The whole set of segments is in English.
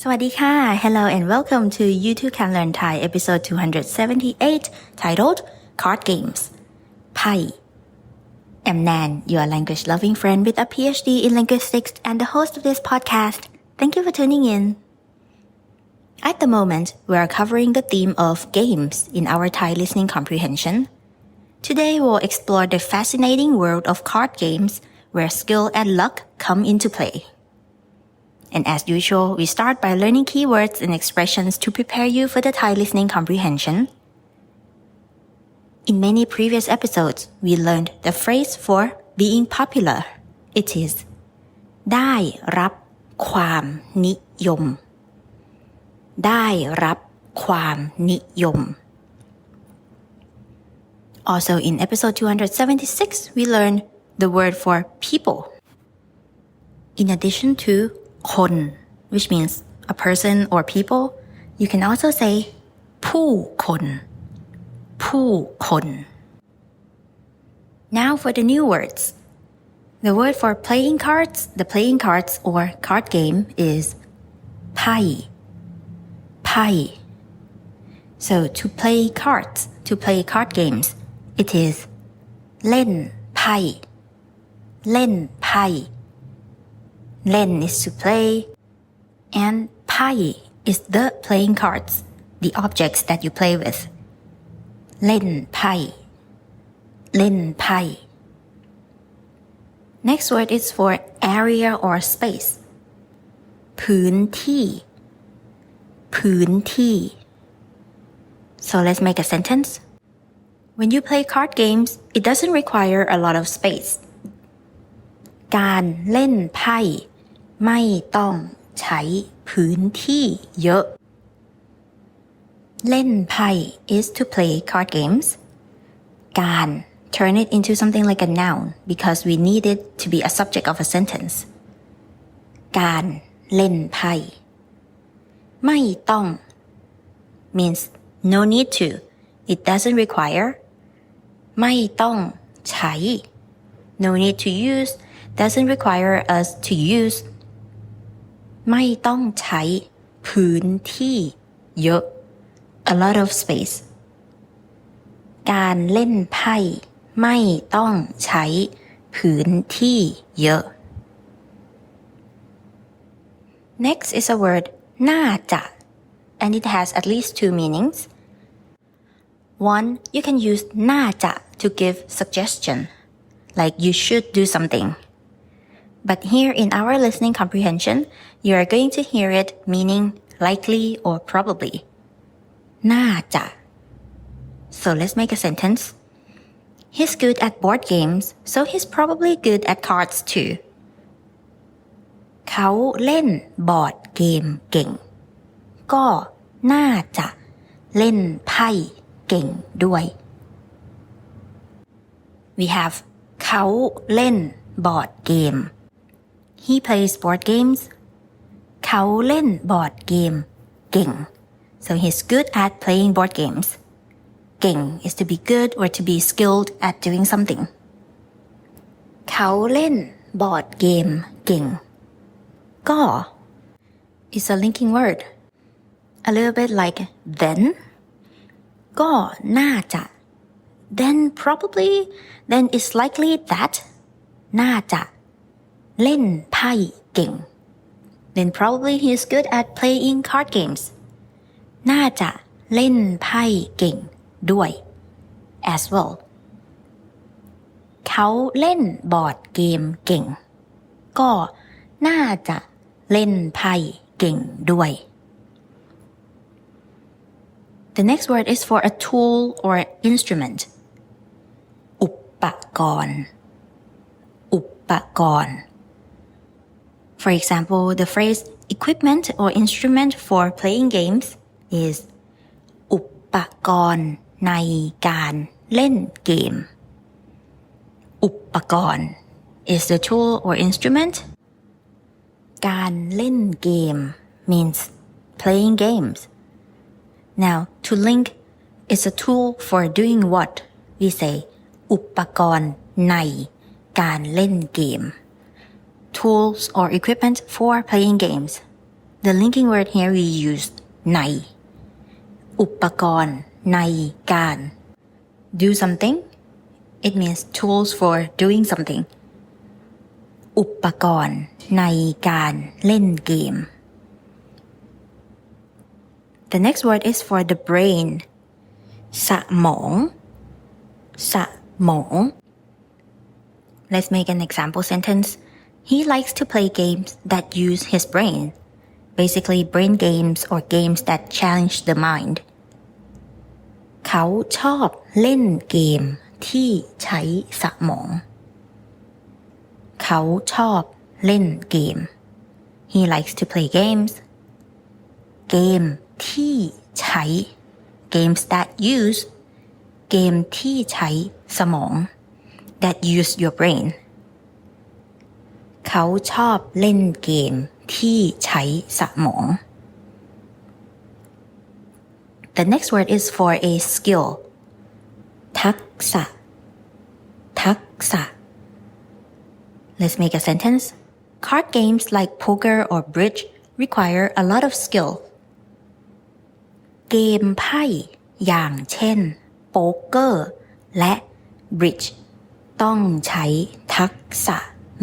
สวัสดีค่ะ Hello and welcome to YouTube Can Learn Thai episode 278 titled Card Games ไพ่ I'm Nan, your language loving friend with a PhD in linguistics and the host of this podcast. Thank you for tuning in. At the moment, we are covering the theme of games in our Thai listening comprehension. Today, we'll explore the fascinating world of card games where skill and luck come into play. And as usual, we start by learning keywords and expressions to prepare you for the Thai listening comprehension. In many previous episodes, we learned the phrase for being popular. It is ได้รับความนิยม ได้รับความนิยม Also in episode 276, we learned the word for people. In addition to คน which means a person or people, you can also say ผู้คน ผู้คน Now for the new words. The word for playing cards, the playing cards or card game is ไพ่ ไพ่ So to play cards, to play card games, it is เล่นไพ่ เล่นไพ่ เล่น is to play and ไพ่ is the playing cards, the objects that you play with. เล่นไพ่ เล่นไพ่ Next word is for area or space. พื้นที่ พื้นที่ So let's make a sentence. When you play card games, it doesn't require a lot of space. การเล่นไพ่ ไม่ต้องใช้พื้นที่เยอะ เล่นไพ่ is to play card games การ turn it into something like a noun because we need it to be a subject of a sentence การเล่นไพ่ไม่ต้อง means no need to it doesn't require ไม่ต้องใช้ no need to use doesn't require us to use ไม่ต้องใช้พื้นที่เยอะ a lot of space การเล่นไพ่ไม่ต้องใช้พื้นที่เยอะ Next is a word น่าจะ and it has at least two meanings. One, you can use น่าจะ to give suggestion, like you should do something. But here in our listening comprehension, you are going to hear it meaning likely or probably. น่าจะ So let's make a sentence. He's good at board games, so he's probably good at cards too. เขาเล่นบอร์ดเกมเก่ง ก็น่าจะเล่นไพ่เก่งด้วย We have เขาเล่นบอร์ดเกม He plays board games เขาเล่นบอร์ดเกมเก่ง so he's good at playing board games เก่ง is to be good or to be skilled at doing something เขาเล่นบอร์ดเกมเก่ง ก็ is a linking word a little bit like then ก็น่าจะ then probably then it's likely that น่าจะ เล่นไพ่เก่ง then probably he is good at playing card games น่าจะเล่นไพ่เก่งด้วย as well เขาเล่นบอร์ดเกมเก่ง ก็น่าจะเล่นไพ่เก่งด้วย The next word is for a tool or instrument อุปกรณ์ อุปกรณ์ For example, the phrase equipment or instrument for playing games is อุปกรณ์ในการเล่นเกม อุปกรณ์ is the tool or instrument การเล่นเกม means playing games now to link is a tool for doing what we say อุปกรณ์ในการเล่นเกม tools or equipment for playing games the linking word here we use ใน อุปกรณ์ ในการ do something it means tools for doing something อุปกรณ์ ในการเล่นเกม The next word is for the brain สมอง สมอง Let's make an example sentence. He likes to play games that use his brain. Basically, brain games or games that challenge the mind. เขาชอบเล่นเกมที่ใช้สมอง เขาชอบเล่นเกม He likes to play games เกมที่ใช้ games that use เกมที่ใช้สมอง that use your brain เขาชอบเล่นเกมที่ใช้สมอง The next word is for a skill ทักษะ ทักษะ Let's make a sentence. Card games like poker or bridge require a lot of skill. เกมไพ่อย่างเช่น โป๊กเกอร์ และ bridge ต้องใช้ทักษะ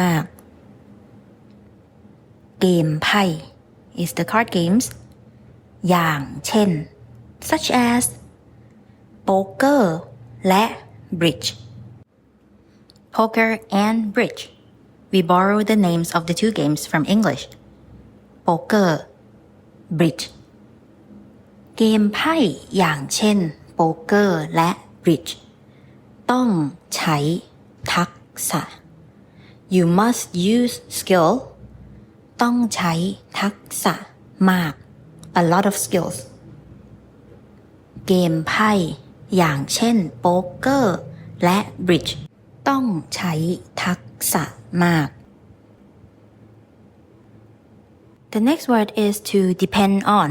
มาก เกมไพ่ is the card games อย่างเช่น such as โป๊กเกอร์ และ bridge poker and bridge we borrow the names of the two games from English poker bridge เกมไพ่อย่างเช่น โป๊กเกอร์ และ bridge ต้องใช้ทักษะ you must use skill ต้องใช้ทักษะมาก a lot of skills เกมไพ่อย่างเช่น โป๊กเกอร์ และ bridge ต้องใช้ทักษะมาก The next word is to depend on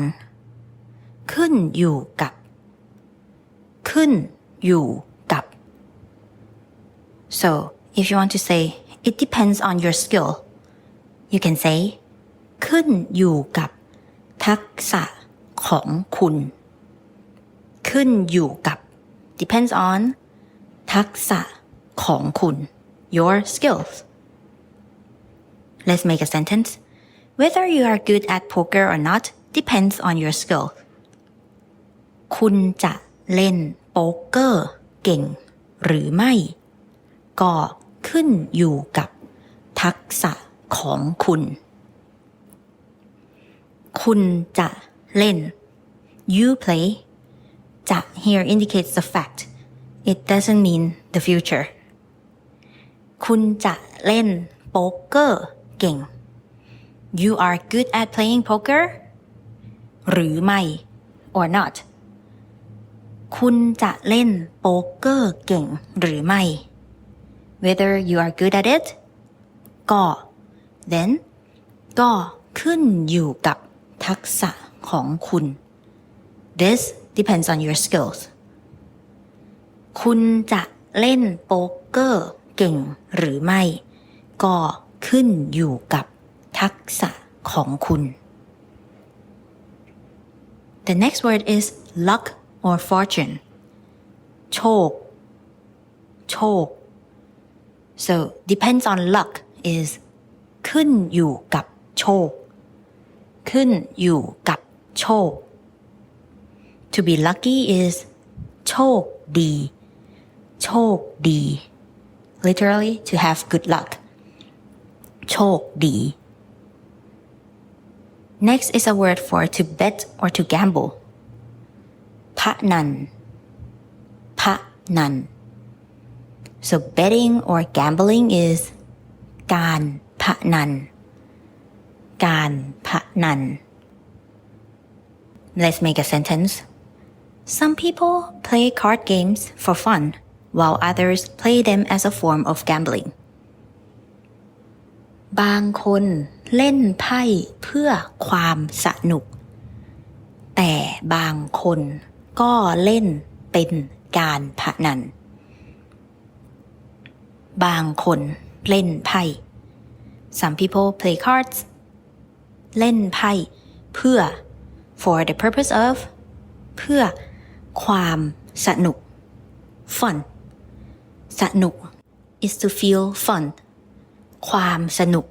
ขึ้นอยู่กับ ขึ้นอยู่กับ so if you want to say it depends on your skill you can say ขึ้นอยู่กับทักษะของคุณ ขึ้นอยู่กับ depends on ทักษะของคุณ your skills let's make a sentence whether you are good at poker or not depends on your skill คุณจะเล่นโป๊กเกอร์เก่งหรือไม่ ก็ขึ้นอยู่กับทักษะของคุณ คุณจะเล่น you play จะ here indicates the fact it doesn't mean the future คุณจะเล่นโป๊กเกอร์เก่ง you are good at playing poker หรือไม่ or not คุณจะเล่นโป๊กเกอร์เก่งหรือไม่ whether you are good at it ก็ then ก็ขึ้นอยู่กับ ทักษะของคุณ this depends on your skills คุณจะเล่นโป๊กเกอร์เก่งหรือไม่ ก็ขึ้นอยู่กับทักษะของคุณ The next word is luck or fortune โชค โชค so depends on luck is ขึ้นอยู่กับโชค ขึ้นอยู่กับโชค to be lucky is โชคดี โชคดี literally to have good luck โชคดี next is a word for to bet or to gamble พนัน พนัน so betting or gambling is การพนัน การพนัน Let's make a sentence. Some people play card games for fun, while others play them as a form of gambling. บางคนเล่นไพ่เพื่อความสนุก แต่บางคนก็เล่นเป็นการพนัน บางคนเล่นไพ่ Some people play cards เล่นไพ่เพื่อ for the purpose of เพื่อความสนุก fun สนุก is to feel fun ความสนุก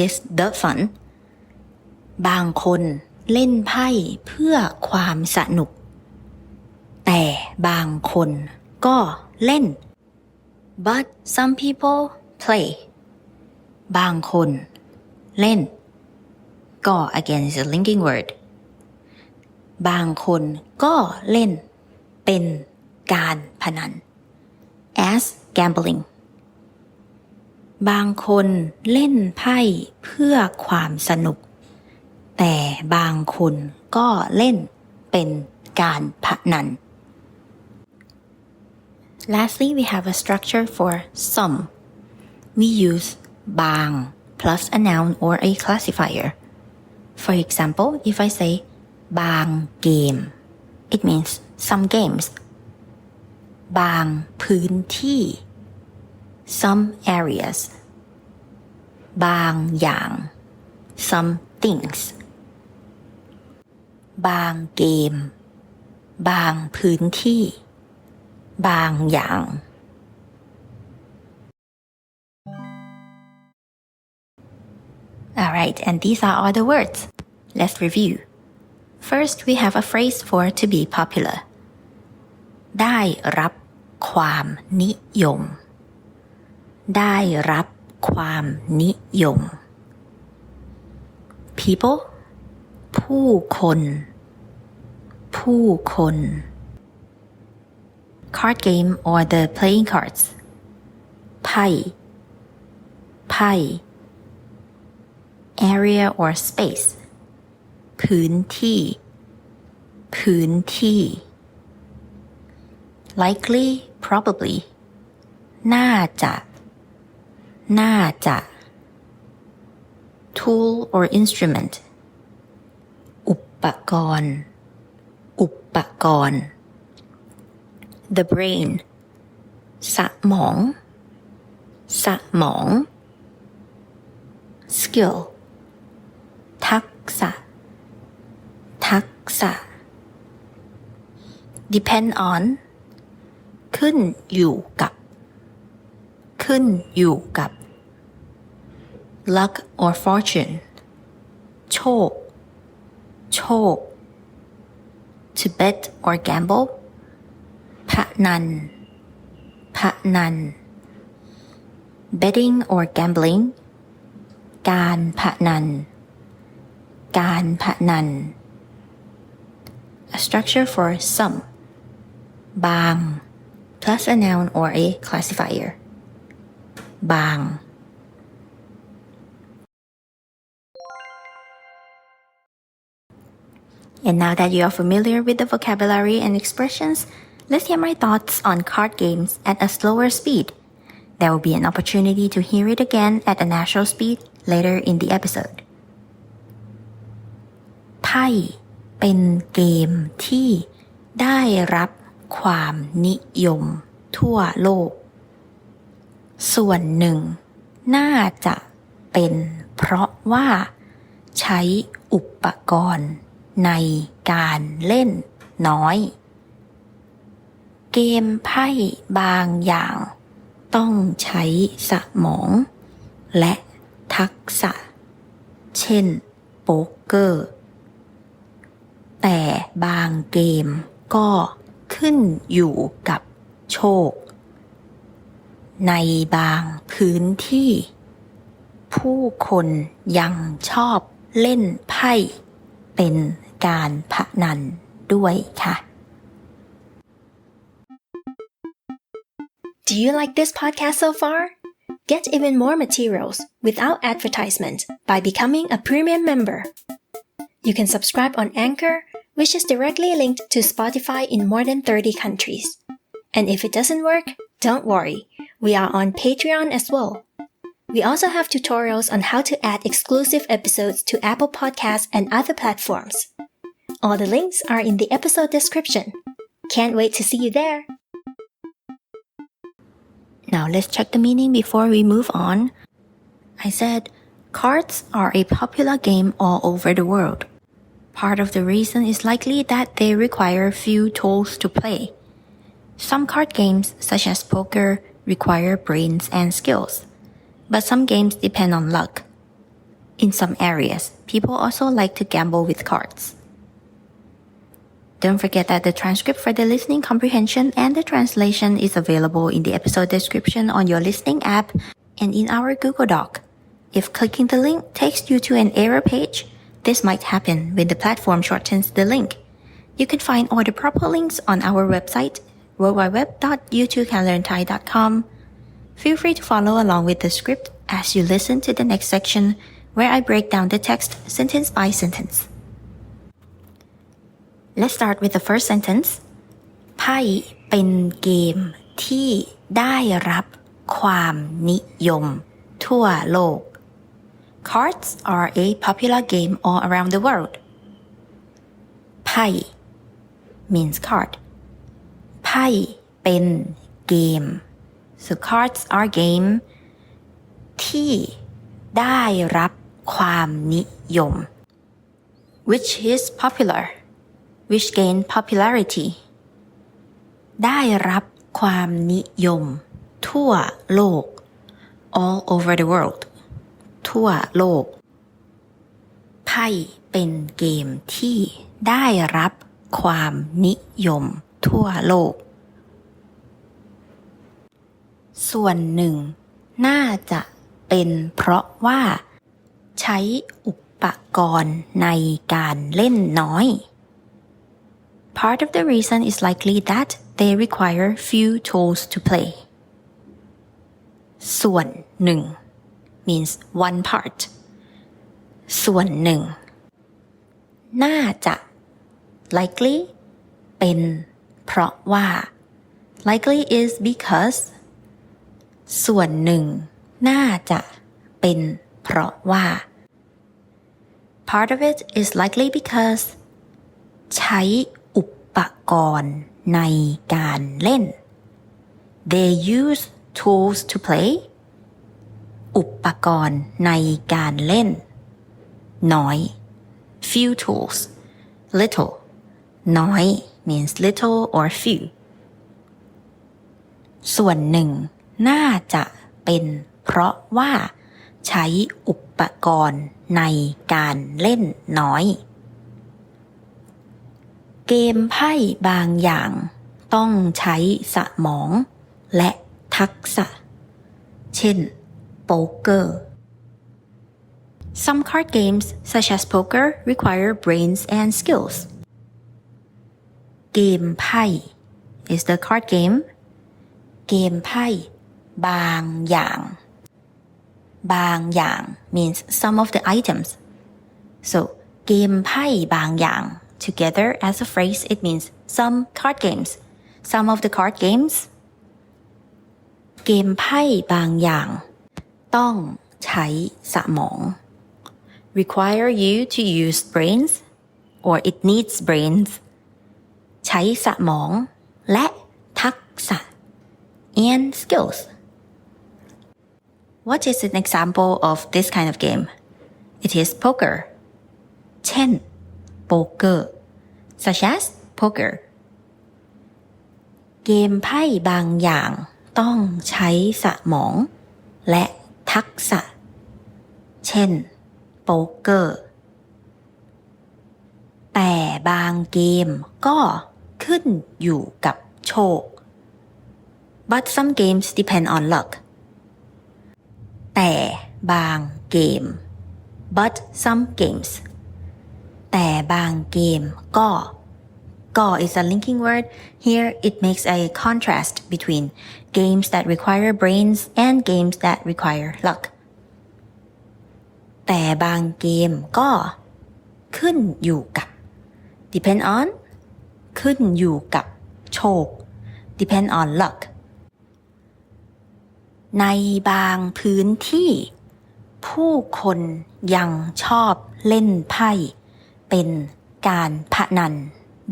is the fun บางคนเล่นไพ่เพื่อความสนุก แต่บางคนก็เล่น but some people play บางคนเล่น ก็ again is a linking word บางคนก็เล่นเป็นการพนัน as gambling บางคนเล่นไพ่เพื่อความสนุก แต่บางคนก็เล่นเป็นการพนัน Lastly, we have a structure for some. We use bang plus a noun or a classifier. For example, if I say bang game, it means some games. บางพื้นที่ some areas บางอย่าง some things บางเกม บางพื้นที่ บางอย่าง Alright, and these are all the words. Let's review. First, we have a phrase for to be popular. ได้รับความนิยม ได้รับความนิยม people ผู้คน ผู้คน card game or the playing cards ไพ่ไพ่ area or space พื้นที่ พื้นที่ likely probably น่าจะ น่าจะ tool or instrument อุปกรณ์ อุปกรณ์ the brain สมอง สมอง skill ทัก ษะ ทักษะ depend on ขึ้นอยู่กับ ขึ้นอยู่กับ luck or fortune โชค โชค to bet or gamble พนันพนัน betting or gambling การพนัน การพนัน a structure for some บาง plus a noun or a classifier บาง And now that you are familiar with the vocabulary and expressions, let's hear my thoughts on card games at a slower speed. There will be an opportunity to hear it again at a natural speed later in the episode. ไพ่เป็นเกมที่ได้รับความนิยมทั่วโลก ส่วนหนึ่ง น่าจะเป็นเพราะว่าใช้อุปกรณ์ในการเล่นน้อย เกมไพ่บางอย่าง ต้องใช้สมอง และทักษะ เช่น โป๊กเกอร์ แต่บางเกมก็ขึ้นอยู่กับโชค ในบางพื้นที่ ผู้คนยังชอบเล่นไพ่เป็นการพนันด้วยค่ะ Do you like this podcast so far? Get even more materials without advertisement by becoming a premium member. You can subscribe on Anchor, which is directly linked to Spotify in more than 30 countries. And if it doesn't work, don't worry, we are on Patreon as well. We also have tutorials on how to add exclusive episodes to Apple Podcasts and other platforms. All the links are in the episode description. Can't wait to see you there. Now let's check the meaning before we move on. I said cards are a popular game all over the world. Part of the reason is likely that they require few tools to play. Some card games, such as poker, require brains and skills, but some games depend on luck. In some areas, people also like to gamble with cards. Don't forget that the transcript for the listening comprehension and the translation is available in the episode description on your listening app and in our Google Doc. If clicking the link takes you to an error page, this might happen when the platform shortens the link. You can find all the proper links on our website, worldwideweb.youtubecanlearnthai.com. Feel free to follow along with the script as you listen to the next section where I break down the text sentence by sentence. Let's start with the first sentence ไพ่เป็นเกมที่ได้รับความนิยมทั่วโลก Cards are a popular game all around the world. ไพ่ means card. ไพ่เป็นเกม so cards are game ที่ได้รับความนิยม which is popular which gain popularity ได้รับความนิยม ทั่วโลก all over the world ทั่วโลก ไพ่เป็นเกมที่ได้รับความนิยมทั่วโลก ส่วนหนึ่ง น่าจะเป็นเพราะว่า ใช้อุปกรณ์ในการเล่นน้อย Part of the reason is likely that they require few tools to play. ส่วนหนึ่ง means one part ส่วนหนึ่ง น่าจะ likely เป็น เพราะว่า likely is because ส่วนหนึ่ง น่าจะเป็น เพราะว่า part of it is likely because ใช้อุปกรณ์ในการเล่น they use tools to play อุปกรณ์ในการเล่น น้อย few tools little น้อย means little or few ส่วนหนึ่ง น่าจะเป็นเพราะว่า ใช้อุปกรณ์ในการเล่นน้อย เกมไพ่บางอย่าง ต้องใช้สมอง และทักษะ เช่น poker. Some card games, such as poker, require brains and skills. Game Pai is the card game. Game Pai, Bang Yang. Bang Yang means some of the items. So, Game Pai Bang Yang, together as a phrase, it means some card games. Some of the card games. Game Pai Bang Yang ต้องใช้สมอง require you to use brains or it needs brains ใช้สมอง และทักษะ and skills What is an example of this kind of game? It is poker. เช่น poker such as poker เกมไพ่บางอย่างต้องใช้สมอง และ ทักษะ เช่น โป๊กเกอร์ แต่บางเกมก็ขึ้นอยู่กับโชค but some games depend on luck แต่บางเกม but some games แต่บางเกมก็ ก็ is a linking word here it makes a contrast between games that require brains and games that require luck แต่บางเกมก็ขึ้นอยู่กับ depend on ขึ้นอยู่กับโชค depend on luck ในบางพื้นที่ ผู้คนยังชอบเล่นไพ่ เป็นการพนัน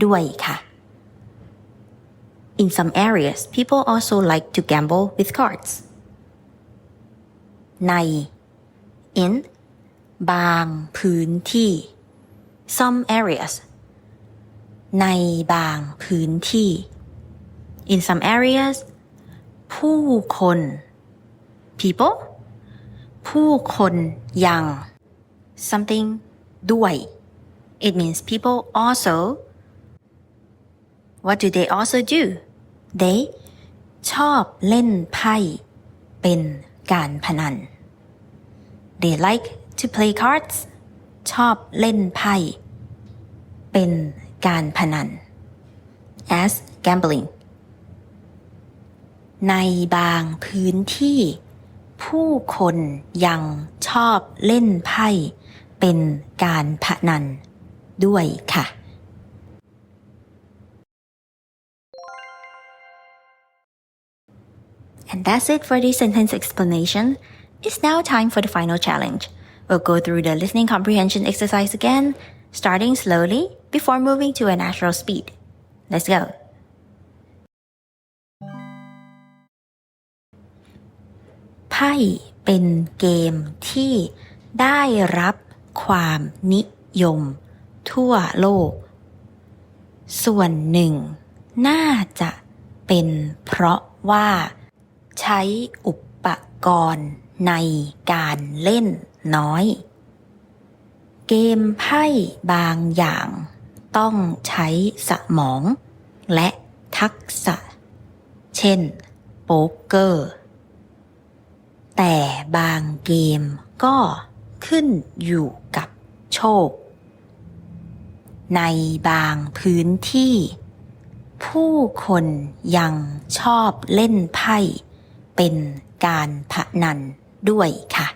ด้วยค่ะ In some areas people also like to gamble with cards ใน in บางพื้นที่ some areas ในบางพื้นที่ in some areas ผู้คน people ผู้คนยัง something ด้วย it means people also what do they also do they ชอบเล่นไพ่เป็นการพนัน they like to play cards ชอบเล่นไพ่เป็นการพนัน as gambling ในบางพื้นที่ ผู้คนยังชอบเล่นไพ่เป็นการพนันด้วยค่ะ And that's it for this sentence explanation. It's now time for the final challenge. We'll go through the listening comprehension exercise again, starting slowly before moving to a natural speed. Let's go. ไพ่เป็นเกมที่ได้รับความนิยม ทั่วโลก ส่วนหนึ่ง น่าจะเป็นเพราะว่า ใช้อุปกรณ์ในการเล่นน้อย เกมไพ่บางอย่าง ต้องใช้สมอง และทักษะ เช่น โป๊กเกอร์ แต่บางเกมก็ขึ้นอยู่กับโชค ในบางพื้นที่ ผู้คนยังชอบเล่นไพ่ เป็นการพนันด้วยค่ะ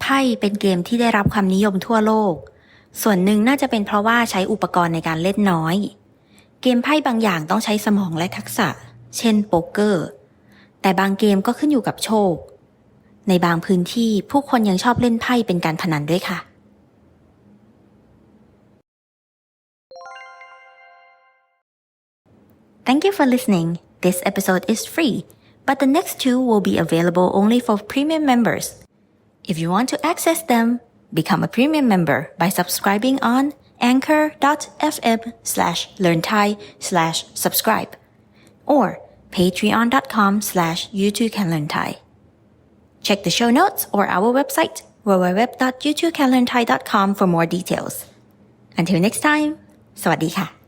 ไพ่เป็นเกมที่ได้รับความนิยมทั่วโลก ส่วนหนึ่งน่าจะเป็นเพราะว่าใช้อุปกรณ์ในการเล่นน้อย เกมไพ่บางอย่างต้องใช้สมองและทักษะ เช่นโป๊กเกอร์ แต่บางเกมก็ขึ้นอยู่กับโชค ในบางพื้นที่ผู้คนยังชอบเล่นไพ่เป็นการพนันด้วยค่ะ Thank you for listening. This episode is free, but the next two will be available only for premium members. If you want to access them, become a premium member by subscribing on anchor.fm slash learn Thai slash subscribe or patreon.com slash youtube can learn Thai. Check the show notes or our website www.youtubecanlearnthai.com for more details. Until next time, สวัสดีค่ะ